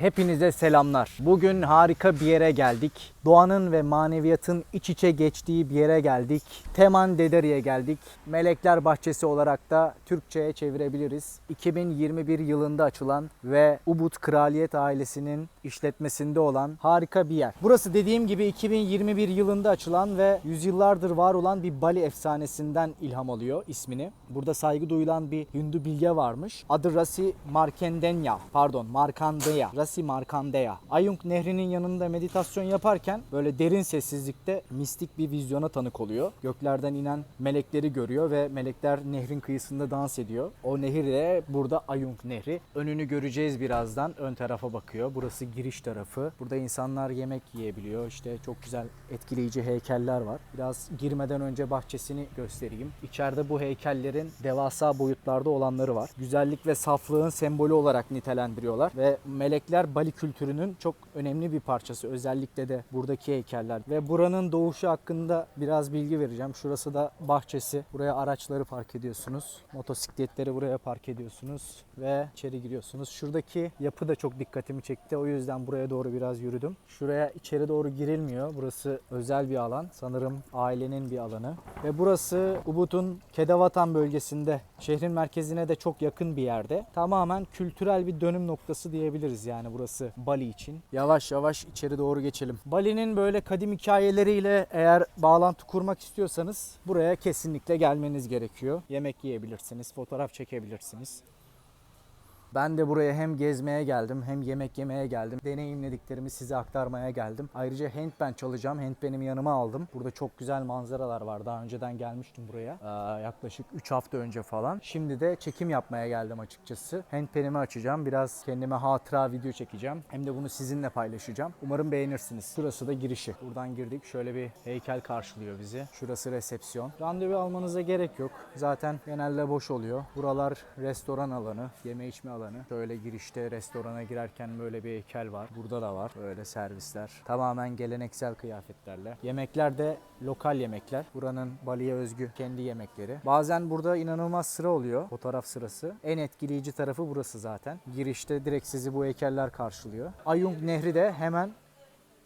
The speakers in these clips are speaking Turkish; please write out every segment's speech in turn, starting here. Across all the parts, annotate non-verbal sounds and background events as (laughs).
hepinize selamlar. Bugün harika bir yere geldik. Doğanın ve maneviyatın iç içe geçtiği bir yere geldik. Teman Dederi'ye geldik. Melekler Bahçesi olarak da Türkçe'ye çevirebiliriz. 2021 yılında açılan ve Ubud Kraliyet ailesinin işletmesinde olan harika bir yer. Burası dediğim gibi 2021 yılında açılan ve yüzyıllardır var olan bir Bali efsanesinden ilham alıyor ismini. Burada saygı duyulan bir Hindu bilge varmış. Adı Rasi Markandenya. Pardon Markandeya. Rasi Markandeya. Ayunk Nehri'nin yanında meditasyon yaparken böyle derin sessizlikte mistik bir vizyona tanık oluyor. Göklerden inen melekleri görüyor ve melekler nehrin kıyısında dans ediyor. O nehir de burada Ayunk Nehri. Önünü göreceğiz birazdan. Ön tarafa bakıyor. Burası giriş tarafı. Burada insanlar yemek yiyebiliyor. İşte çok güzel etkileyici heykeller var. Biraz girmeden önce bahçesini göstereyim. İçeride bu heykellerin devasa boyutlarda olanları var. Güzellik ve saflığın sembolü olarak nitelendiriyorlar ve melekler Bali kültürünün çok önemli bir parçası. Özellikle de buradaki heykeller ve buranın doğuşu hakkında biraz bilgi vereceğim. Şurası da bahçesi. Buraya araçları park ediyorsunuz. Motosikletleri buraya park ediyorsunuz ve içeri giriyorsunuz. Şuradaki yapı da çok dikkatimi çekti. O yüzden buraya doğru biraz yürüdüm. Şuraya içeri doğru girilmiyor. Burası özel bir alan. Sanırım ailenin bir alanı. Ve burası Ubud'un Kedavatan bölgesinde şehrin merkezine de çok yakın bir yerde. Tamamen kültürel bir dönüm noktası diyebiliriz yani burası Bali için. Yavaş yavaş içeri doğru geçelim. Bali'nin böyle kadim hikayeleriyle eğer bağlantı kurmak istiyorsanız buraya kesinlikle gelmeniz gerekiyor. Yemek yiyebilirsiniz, fotoğraf çekebilirsiniz. Ben de buraya hem gezmeye geldim hem yemek yemeye geldim. Deneyimlediklerimi size aktarmaya geldim. Ayrıca handpan çalacağım. Handpan'imi yanıma aldım. Burada çok güzel manzaralar var. Daha önceden gelmiştim buraya. Ee, yaklaşık 3 hafta önce falan. Şimdi de çekim yapmaya geldim açıkçası. Handpan'imi açacağım. Biraz kendime hatıra video çekeceğim. Hem de bunu sizinle paylaşacağım. Umarım beğenirsiniz. Şurası da girişi. Buradan girdik. Şöyle bir heykel karşılıyor bizi. Şurası resepsiyon. Randevu almanıza gerek yok. Zaten genelde boş oluyor. Buralar restoran alanı, yeme içme alanı. Şöyle girişte restorana girerken böyle bir heykel var. Burada da var böyle servisler. Tamamen geleneksel kıyafetlerle. Yemekler de lokal yemekler. Buranın Bali'ye özgü kendi yemekleri. Bazen burada inanılmaz sıra oluyor. Fotoğraf sırası. En etkileyici tarafı burası zaten. Girişte direkt sizi bu heykeller karşılıyor. Ayung Nehri de hemen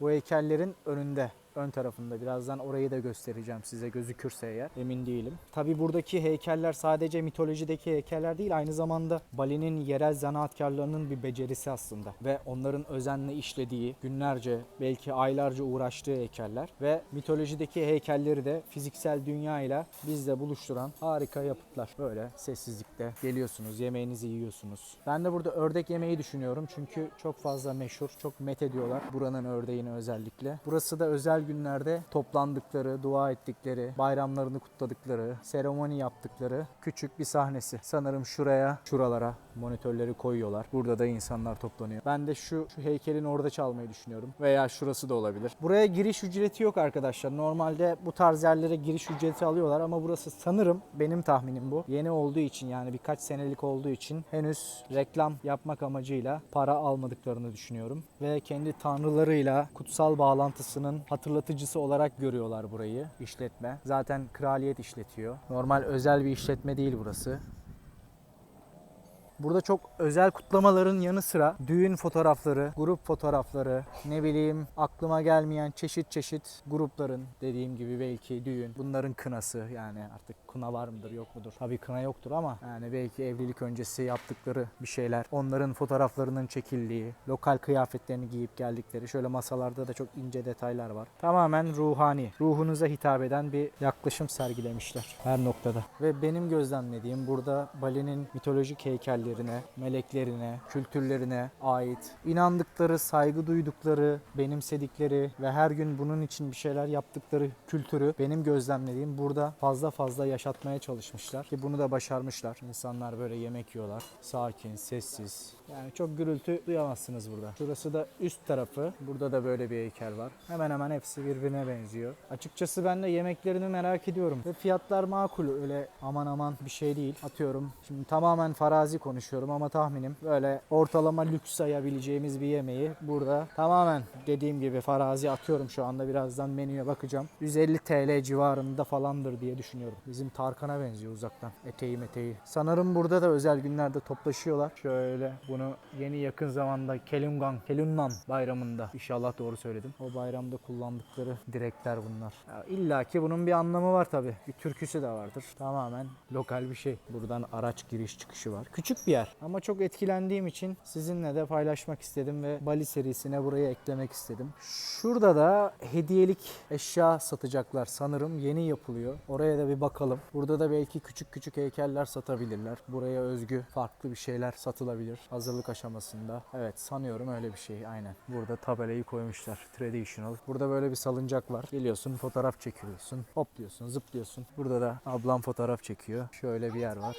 bu heykellerin önünde ön tarafında. Birazdan orayı da göstereceğim size gözükürse eğer. Emin değilim. Tabi buradaki heykeller sadece mitolojideki heykeller değil aynı zamanda Bali'nin yerel zanaatkarlarının bir becerisi aslında. Ve onların özenle işlediği, günlerce belki aylarca uğraştığı heykeller. Ve mitolojideki heykelleri de fiziksel dünyayla bizle buluşturan harika yapıtlar. Böyle sessizlikte geliyorsunuz, yemeğinizi yiyorsunuz. Ben de burada ördek yemeği düşünüyorum çünkü çok fazla meşhur, çok met ediyorlar buranın ördeğini özellikle. Burası da özel günlerde toplandıkları, dua ettikleri, bayramlarını kutladıkları, seremoni yaptıkları küçük bir sahnesi. Sanırım şuraya, şuralara monitörleri koyuyorlar. Burada da insanlar toplanıyor. Ben de şu, şu heykelin orada çalmayı düşünüyorum. Veya şurası da olabilir. Buraya giriş ücreti yok arkadaşlar. Normalde bu tarz yerlere giriş ücreti alıyorlar ama burası sanırım benim tahminim bu. Yeni olduğu için yani birkaç senelik olduğu için henüz reklam yapmak amacıyla para almadıklarını düşünüyorum. Ve kendi tanrılarıyla kutsal bağlantısının hatırlatıcısı olarak görüyorlar burayı işletme. Zaten kraliyet işletiyor. Normal özel bir işletme değil burası. Burada çok özel kutlamaların yanı sıra düğün fotoğrafları, grup fotoğrafları, ne bileyim aklıma gelmeyen çeşit çeşit grupların dediğim gibi belki düğün, bunların kınası yani artık kına var mıdır yok mudur? Tabii kına yoktur ama yani belki evlilik öncesi yaptıkları bir şeyler, onların fotoğraflarının çekildiği, lokal kıyafetlerini giyip geldikleri şöyle masalarda da çok ince detaylar var. Tamamen ruhani, ruhunuza hitap eden bir yaklaşım sergilemişler her noktada. Ve benim gözlemlediğim burada Bali'nin mitolojik heykellerine, meleklerine, kültürlerine ait inandıkları, saygı duydukları, benimsedikleri ve her gün bunun için bir şeyler yaptıkları kültürü benim gözlemlediğim burada fazla fazla yaşatmaya çalışmışlar ki bunu da başarmışlar. İnsanlar böyle yemek yiyorlar. Sakin, sessiz. Yani çok gürültü duyamazsınız burada. Şurası da üst tarafı. Burada da böyle bir heykel var. Hemen hemen hepsi birbirine benziyor. Açıkçası ben de yemeklerini merak ediyorum. Ve fiyatlar makul. Öyle aman aman bir şey değil. Atıyorum. Şimdi tamamen farazi konuşuyorum ama tahminim böyle ortalama lüks sayabileceğimiz bir yemeği burada tamamen dediğim gibi farazi atıyorum şu anda birazdan menüye bakacağım. 150 TL civarında falandır diye düşünüyorum. Bizim Tarkan'a benziyor uzaktan. Eteği meteği. Sanırım burada da özel günlerde toplaşıyorlar. Şöyle bu Bunu yeni yakın zamanda Kelungan, Kelunnan bayramında inşallah doğru söyledim. O bayramda kullandıkları direkler bunlar. Ya İlla ki bunun bir anlamı var tabi. Bir türküsü de vardır. Tamamen lokal bir şey. Buradan araç giriş çıkışı var. Küçük bir yer ama çok etkilendiğim için sizinle de paylaşmak istedim ve Bali serisine buraya eklemek istedim. Şurada da hediyelik eşya satacaklar sanırım. Yeni yapılıyor. Oraya da bir bakalım. Burada da belki küçük küçük heykeller satabilirler. Buraya özgü farklı bir şeyler satılabilir. Hazırlık aşamasında. Evet sanıyorum öyle bir şey aynen. Burada tabelayı koymuşlar. Traditional. Burada böyle bir salıncak var. Geliyorsun fotoğraf çekiliyorsun. Hopluyorsun zıplıyorsun. Burada da ablam fotoğraf çekiyor. Şöyle bir yer var.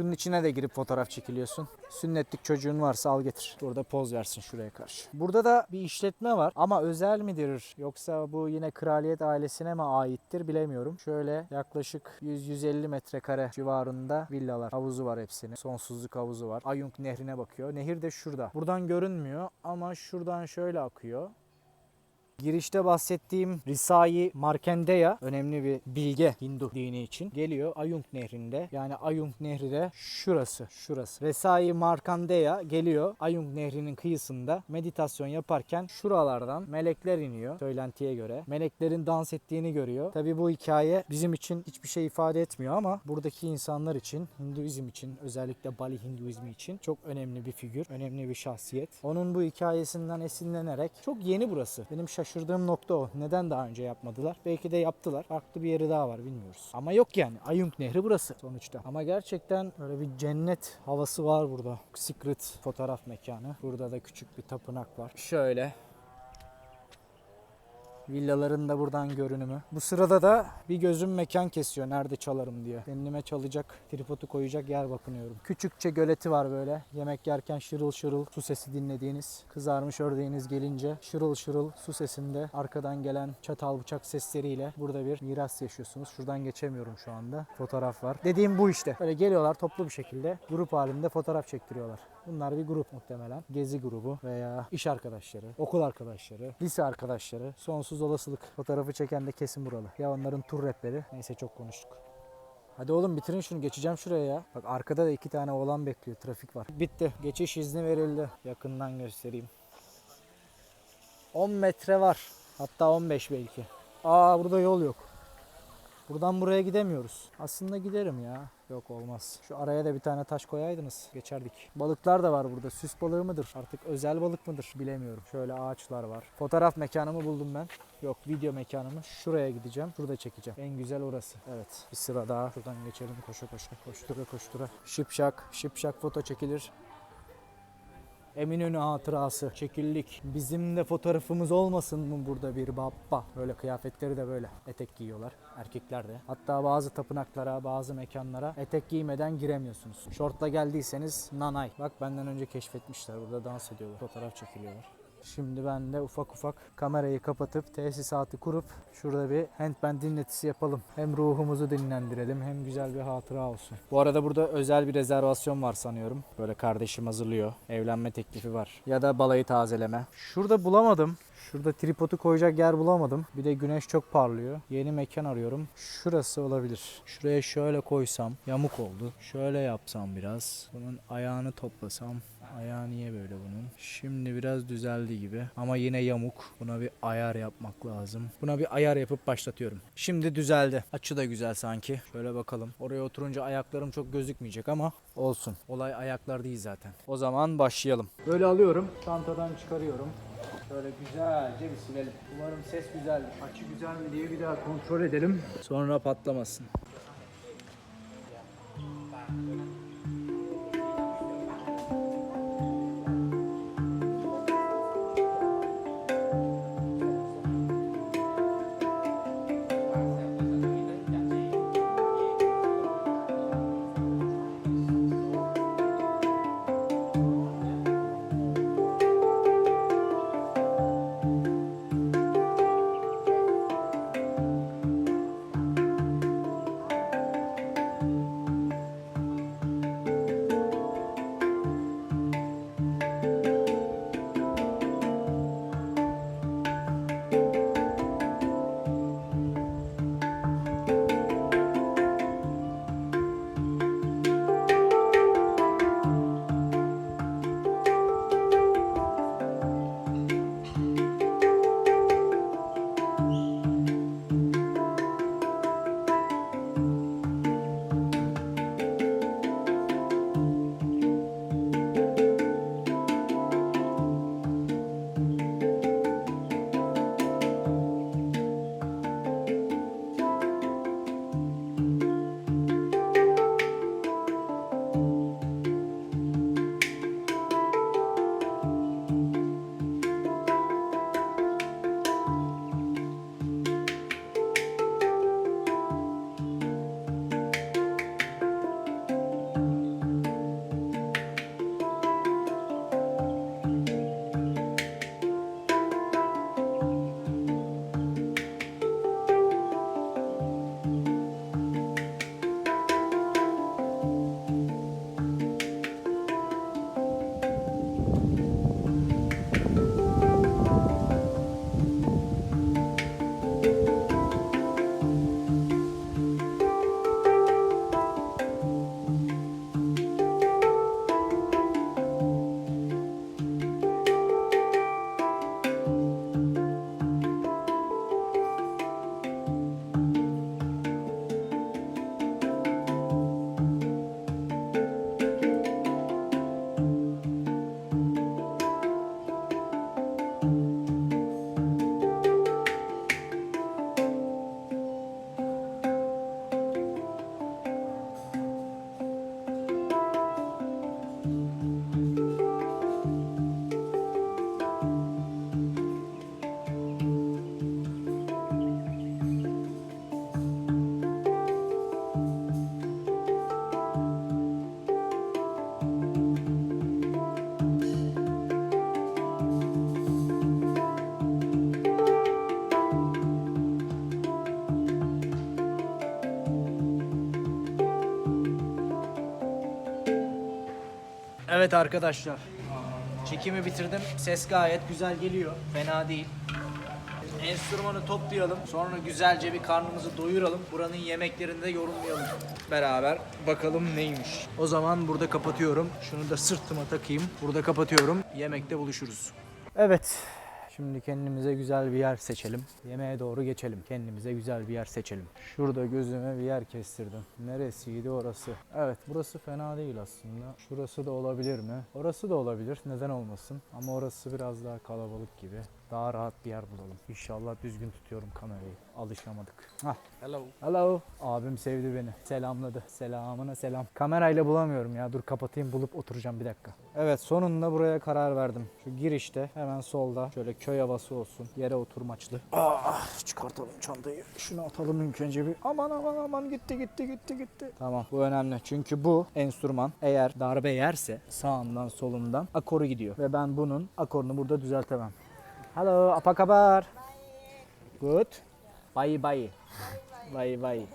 Şunun içine de girip fotoğraf çekiliyorsun. Sünnetlik çocuğun varsa al getir. Burada poz versin şuraya karşı. Burada da bir işletme var ama özel midir yoksa bu yine kraliyet ailesine mi aittir bilemiyorum. Şöyle yaklaşık 100-150 metrekare civarında villalar. Havuzu var hepsinin. Sonsuzluk havuzu var. Ayunk nehrine bakıyor. Nehir de şurada. Buradan görünmüyor ama şuradan şöyle akıyor. Girişte bahsettiğim Risai Markandeya önemli bir bilge Hindu dini için geliyor Ayunk Nehri'nde. Yani Ayunk Nehri de şurası, şurası. Risai Markandeya geliyor Ayunk Nehri'nin kıyısında meditasyon yaparken şuralardan melekler iniyor söylentiye göre. Meleklerin dans ettiğini görüyor. Tabi bu hikaye bizim için hiçbir şey ifade etmiyor ama buradaki insanlar için, Hinduizm için, özellikle Bali Hinduizmi için çok önemli bir figür, önemli bir şahsiyet. Onun bu hikayesinden esinlenerek çok yeni burası. Benim şaşırdığım nokta o. Neden daha önce yapmadılar? Belki de yaptılar. Farklı bir yeri daha var bilmiyoruz. Ama yok yani. Ayunk Nehri burası sonuçta. Ama gerçekten böyle bir cennet havası var burada. Secret fotoğraf mekanı. Burada da küçük bir tapınak var. Şöyle Villaların da buradan görünümü. Bu sırada da bir gözüm mekan kesiyor nerede çalarım diye. Kendime çalacak, tripodu koyacak yer bakınıyorum. Küçükçe göleti var böyle. Yemek yerken şırıl şırıl su sesi dinlediğiniz. Kızarmış ördeğiniz gelince şırıl şırıl su sesinde arkadan gelen çatal bıçak sesleriyle burada bir miras yaşıyorsunuz. Şuradan geçemiyorum şu anda. Fotoğraf var. Dediğim bu işte. Böyle geliyorlar toplu bir şekilde grup halinde fotoğraf çektiriyorlar. Bunlar bir grup muhtemelen. Gezi grubu veya iş arkadaşları, okul arkadaşları, lise arkadaşları. Sonsuz olasılık. Fotoğrafı çeken de kesin buralı. Ya onların tur rehberi. Neyse çok konuştuk. Hadi oğlum bitirin şunu geçeceğim şuraya ya. Bak arkada da iki tane oğlan bekliyor. Trafik var. Bitti. Geçiş izni verildi. Yakından göstereyim. 10 metre var. Hatta 15 belki. Aa burada yol yok. Buradan buraya gidemiyoruz. Aslında giderim ya. Yok olmaz. Şu araya da bir tane taş koyaydınız. Geçerdik. Balıklar da var burada. Süs balığı mıdır? Artık özel balık mıdır? Bilemiyorum. Şöyle ağaçlar var. Fotoğraf mekanımı buldum ben. Yok video mekanımı. Şuraya gideceğim. Şurada çekeceğim. En güzel orası. Evet. Bir sıra daha. Şuradan geçelim koşa koşa. Koştura koştura. Şipşak. Şipşak foto çekilir. Eminönü hatırası çekildik. Bizim de fotoğrafımız olmasın mı burada bir baba? Böyle kıyafetleri de böyle. Etek giyiyorlar. Erkekler de. Hatta bazı tapınaklara, bazı mekanlara etek giymeden giremiyorsunuz. Şortla geldiyseniz nanay. Bak benden önce keşfetmişler. Burada dans ediyorlar. Fotoğraf çekiliyorlar. Şimdi ben de ufak ufak kamerayı kapatıp tesisatı kurup şurada bir handband dinletisi yapalım. Hem ruhumuzu dinlendirelim hem güzel bir hatıra olsun. Bu arada burada özel bir rezervasyon var sanıyorum. Böyle kardeşim hazırlıyor. Evlenme teklifi var. Ya da balayı tazeleme. Şurada bulamadım. Şurada tripodu koyacak yer bulamadım. Bir de güneş çok parlıyor. Yeni mekan arıyorum. Şurası olabilir. Şuraya şöyle koysam yamuk oldu. Şöyle yapsam biraz. Bunun ayağını toplasam. Ayağı niye böyle bunun? Şimdi biraz düzeldi gibi. Ama yine yamuk. Buna bir ayar yapmak lazım. Buna bir ayar yapıp başlatıyorum. Şimdi düzeldi. Açı da güzel sanki. Şöyle bakalım. Oraya oturunca ayaklarım çok gözükmeyecek ama olsun. Olay ayaklar değil zaten. O zaman başlayalım. Böyle alıyorum. Çantadan çıkarıyorum. Şöyle güzelce bir silelim. Umarım ses güzeldir. Açı güzel mi diye bir daha kontrol edelim. Sonra patlamasın. Evet arkadaşlar. Çekimi bitirdim. Ses gayet güzel geliyor. Fena değil. Enstrümanı toplayalım. Sonra güzelce bir karnımızı doyuralım. Buranın yemeklerini de yorumlayalım. Beraber bakalım neymiş. O zaman burada kapatıyorum. Şunu da sırtıma takayım. Burada kapatıyorum. Yemekte buluşuruz. Evet. Şimdi kendimize güzel bir yer seçelim. Yemeğe doğru geçelim. Kendimize güzel bir yer seçelim. Şurada gözüme bir yer kestirdim. Neresiydi orası? Evet burası fena değil aslında. Şurası da olabilir mi? Orası da olabilir. Neden olmasın? Ama orası biraz daha kalabalık gibi. Daha rahat bir yer bulalım. İnşallah düzgün tutuyorum kamerayı. Alışamadık. Hah. Hello. Hello. Abim sevdi beni. Selamladı. Selamına selam. Kamerayla bulamıyorum ya. Dur kapatayım bulup oturacağım bir dakika. Evet sonunda buraya karar verdim. Şu girişte hemen solda şöyle köy havası olsun. Yere oturmaçlı. Ah, çıkartalım çantayı. Şunu atalım ilk önce bir. Aman aman aman gitti gitti gitti gitti. Tamam bu önemli. Çünkü bu enstrüman eğer darbe yerse sağımdan solumdan akoru gidiyor. Ve ben bunun akorunu burada düzeltemem. Halo, apa kabar? Good. Bye bye. Bye bye.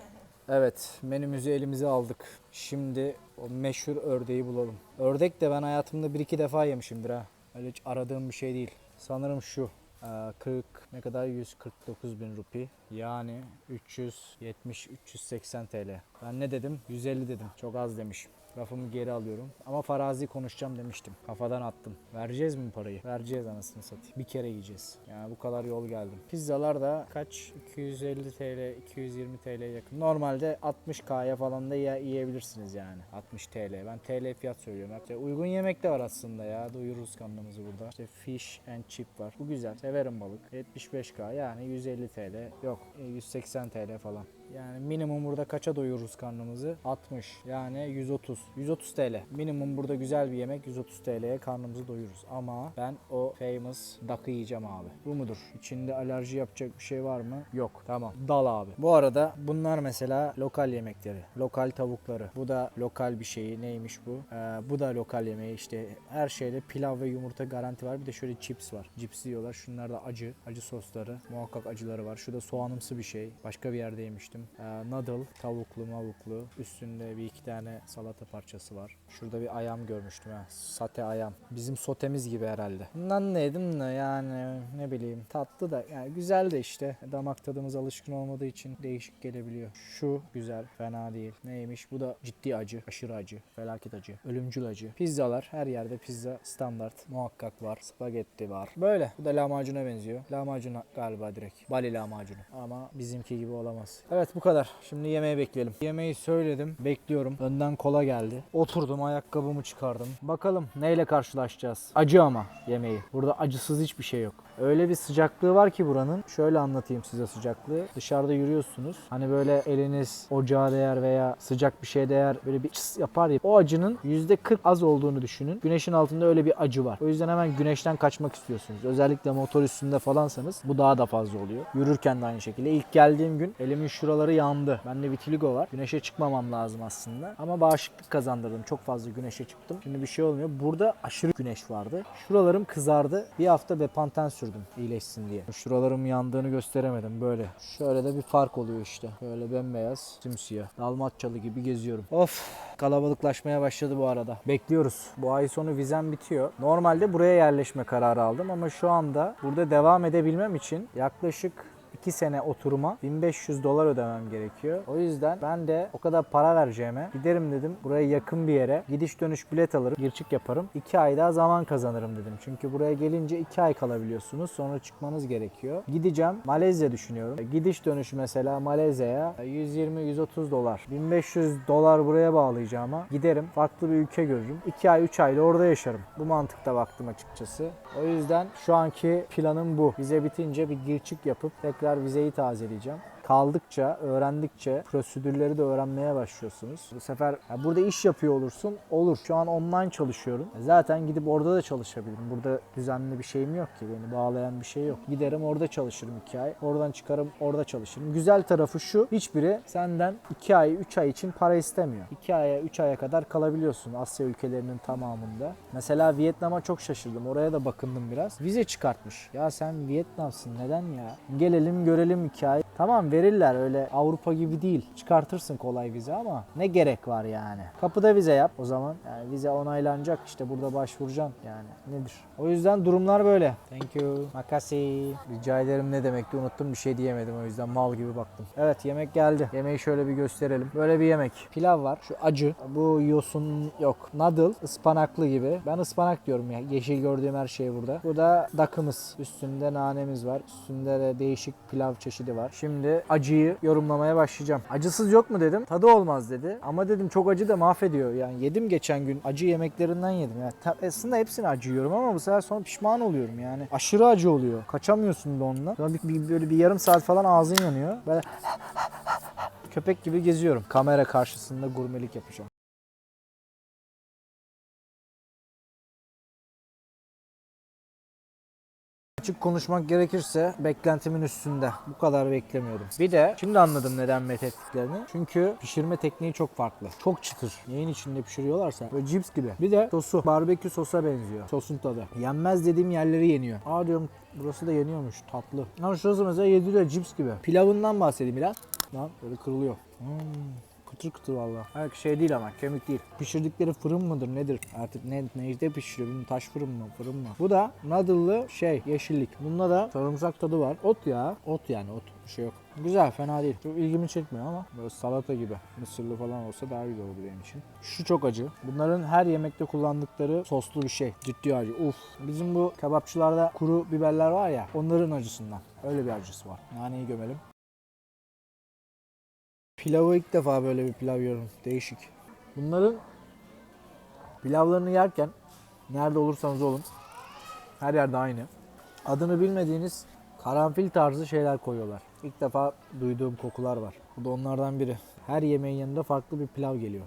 Evet, menümüzü elimize aldık. Şimdi o meşhur ördeği bulalım. Ördek de ben hayatımda bir iki defa yemişimdir ha. Öyle hiç aradığım bir şey değil. Sanırım şu. Ee, 40 ne kadar 149 bin rupi yani 370-380 TL. Ben ne dedim? 150 dedim. Çok az demişim. Lafımı geri alıyorum. Ama farazi konuşacağım demiştim. Kafadan attım. Vereceğiz mi parayı? Vereceğiz anasını satayım. Bir kere yiyeceğiz. Yani bu kadar yol geldim. Pizzalar da kaç? 250 TL, 220 TL yakın. Normalde 60K'ya falan da ye- yiyebilirsiniz yani. 60 TL. Ben TL fiyat söylüyorum. İşte uygun yemek de var aslında ya. Doyururuz karnımızı burada. İşte fish and chip var. Bu güzel. Severim balık. 75K yani 150 TL. Yok 180 TL falan. Yani minimum burada kaça doyururuz karnımızı? 60 yani 130. 130 TL. Minimum burada güzel bir yemek 130 TL'ye karnımızı doyururuz. Ama ben o famous duck'ı yiyeceğim abi. Bu mudur? İçinde alerji yapacak bir şey var mı? Yok. Tamam. Dal abi. Bu arada bunlar mesela lokal yemekleri. Lokal tavukları. Bu da lokal bir şeyi. Neymiş bu? Ee, bu da lokal yemeği işte. Her şeyde pilav ve yumurta garanti var. Bir de şöyle chips var. Cips diyorlar. Şunlar da acı. Acı sosları. Muhakkak acıları var. Şurada soğanımsı bir şey. Başka bir yerde yemiştim. Ee, noodle. Tavuklu mavuklu. Üstünde bir iki tane salata parçası var. Şurada bir ayam görmüştüm ha. Sate ayam. Bizim sotemiz gibi herhalde. Bundan ne yedim de yani ne bileyim tatlı da yani güzel de işte. Damak tadımız alışkın olmadığı için değişik gelebiliyor. Şu güzel fena değil. Neymiş bu da ciddi acı. Aşırı acı. Felaket acı. Ölümcül acı. Pizzalar her yerde pizza standart muhakkak var. Spagetti var. Böyle. Bu da lahmacuna benziyor. Lahmacun galiba direkt. Bali lahmacunu. Ama bizimki gibi olamaz. Evet bu kadar. Şimdi yemeği bekleyelim. Yemeği söyledim. Bekliyorum. Önden kola geldi. Oturdum ayakkabımı çıkardım. Bakalım neyle karşılaşacağız. Acı ama yemeği. Burada acısız hiçbir şey yok. Öyle bir sıcaklığı var ki buranın. Şöyle anlatayım size sıcaklığı. Dışarıda yürüyorsunuz. Hani böyle eliniz ocağa değer veya sıcak bir şeye değer böyle bir çıs yapar ya. O acının %40 az olduğunu düşünün. Güneşin altında öyle bir acı var. O yüzden hemen güneşten kaçmak istiyorsunuz. Özellikle motor üstünde falansanız bu daha da fazla oluyor. Yürürken de aynı şekilde. İlk geldiğim gün elimin şuraları yandı. Bende vitiligo var. Güneşe çıkmamam lazım aslında. Ama bağışıklık kazandırdım. Çok fazla güneşe çıktım. Şimdi bir şey olmuyor. Burada aşırı güneş vardı. Şuralarım kızardı. Bir hafta Bepanten sürdüm iyileşsin diye. Şuralarım yandığını gösteremedim böyle. Şöyle de bir fark oluyor işte. Böyle bembeyaz, simsiyah. Dalmatçalı gibi geziyorum. Of kalabalıklaşmaya başladı bu arada. Bekliyoruz. Bu ay sonu vizem bitiyor. Normalde buraya yerleşme kararı aldım ama şu anda burada devam edebilmem için yaklaşık 2 sene oturuma 1500 dolar ödemem gerekiyor. O yüzden ben de o kadar para vereceğime giderim dedim buraya yakın bir yere gidiş dönüş bilet alırım, girçik yaparım. 2 ay daha zaman kazanırım dedim. Çünkü buraya gelince 2 ay kalabiliyorsunuz. Sonra çıkmanız gerekiyor. Gideceğim Malezya düşünüyorum. Gidiş dönüş mesela Malezya'ya 120-130 dolar. 1500 dolar buraya bağlayacağıma giderim farklı bir ülke görürüm. 2 ay 3 ayda orada yaşarım. Bu mantıkta baktım açıkçası. O yüzden şu anki planım bu. Vize bitince bir girçik yapıp tekrar vizeyi tazeleyeceğim kaldıkça, öğrendikçe prosedürleri de öğrenmeye başlıyorsunuz. Bu sefer burada iş yapıyor olursun, olur. Şu an online çalışıyorum. Zaten gidip orada da çalışabilirim. Burada düzenli bir şeyim yok ki. Beni bağlayan bir şey yok. Giderim orada çalışırım 2 ay. Oradan çıkarım orada çalışırım. Güzel tarafı şu. Hiçbiri senden 2 ay, 3 ay için para istemiyor. 2 aya, 3 aya kadar kalabiliyorsun Asya ülkelerinin tamamında. Mesela Vietnam'a çok şaşırdım. Oraya da bakındım biraz. Vize çıkartmış. Ya sen Vietnamsın neden ya? Gelelim görelim 2 ay. Tamam verirler öyle Avrupa gibi değil. Çıkartırsın kolay vize ama ne gerek var yani. Kapıda vize yap o zaman. Yani vize onaylanacak işte burada başvuracaksın yani nedir. O yüzden durumlar böyle. Thank you. Makasi. Rica ederim ne demekti unuttum bir şey diyemedim o yüzden mal gibi baktım. Evet yemek geldi. Yemeği şöyle bir gösterelim. Böyle bir yemek. Pilav var. Şu acı. Bu yosun yok. Noodle. ıspanaklı gibi. Ben ıspanak diyorum ya. Yeşil gördüğüm her şey burada. Bu da dakımız. Üstünde nanemiz var. Üstünde de değişik pilav çeşidi var. Şimdi acıyı yorumlamaya başlayacağım. Acısız yok mu dedim. Tadı olmaz dedi. Ama dedim çok acı da mahvediyor. Yani yedim geçen gün. Acı yemeklerinden yedim. Yani aslında hepsini acı yiyorum ama bu sefer sonra pişman oluyorum yani. Aşırı acı oluyor. Kaçamıyorsun da onunla. Sonra bir, bir- böyle bir yarım saat falan ağzın yanıyor. Böyle (laughs) köpek gibi geziyorum. Kamera karşısında gurmelik yapacağım. Açık konuşmak gerekirse beklentimin üstünde. Bu kadar beklemiyordum. Bir de şimdi anladım neden methettiklerini. Çünkü pişirme tekniği çok farklı. Çok çıtır. Neyin içinde pişiriyorlarsa. Böyle cips gibi. Bir de sosu. Barbekü sosa benziyor. Sosun tadı. Yenmez dediğim yerleri yeniyor. Aa diyorum burası da yeniyormuş. Tatlı. Ama şurası mesela yediriyor cips gibi. Pilavından bahsedeyim biraz. Lan böyle kırılıyor. Hmm. Kıtır kıtır valla. Evet şey değil ama kemik değil. Pişirdikleri fırın mıdır nedir? Artık ne neyde pişiriyor? Bilmiyorum, taş fırın mı fırın mı? Bu da noodle'lı şey yeşillik. Bunda da sarımsak tadı var. Ot ya. Ot yani ot. Bir şey yok. Güzel fena değil. Çok ilgimi çekmiyor ama böyle salata gibi. Mısırlı falan olsa daha güzel olur benim için. Şu çok acı. Bunların her yemekte kullandıkları soslu bir şey. Ciddi acı. Uf. Bizim bu kebapçılarda kuru biberler var ya onların acısından. Öyle bir acısı var. Naneyi gömelim. Pilavı ilk defa böyle bir pilav yiyorum. Değişik. Bunların pilavlarını yerken nerede olursanız olun her yerde aynı. Adını bilmediğiniz karanfil tarzı şeyler koyuyorlar. İlk defa duyduğum kokular var. Bu da onlardan biri. Her yemeğin yanında farklı bir pilav geliyor.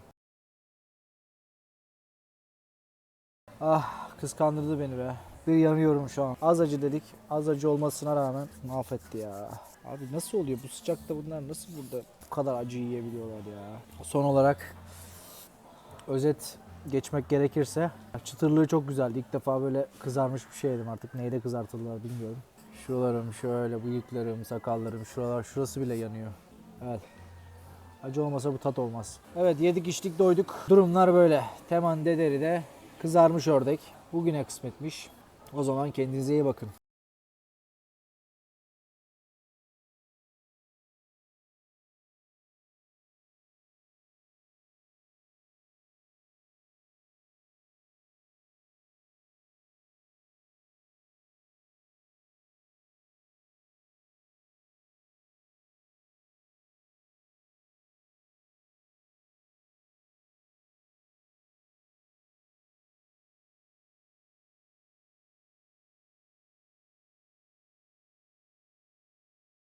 Ah kıskandırdı beni be. Bir yanıyorum şu an. Az acı dedik. Az acı olmasına rağmen mahvetti ya. Abi nasıl oluyor bu sıcakta bunlar nasıl burada bu kadar acı yiyebiliyorlar ya. Son olarak özet geçmek gerekirse çıtırlığı çok güzeldi. İlk defa böyle kızarmış bir şey yedim artık neyde kızartırlar bilmiyorum. Şuralarım şöyle bıyıklarım, sakallarım şuralar şurası bile yanıyor. Evet. Acı olmasa bu tat olmaz. Evet yedik içtik doyduk. Durumlar böyle. Teman Dederi'de kızarmış ördek. Bugüne kısmetmiş. O zaman kendinize iyi bakın.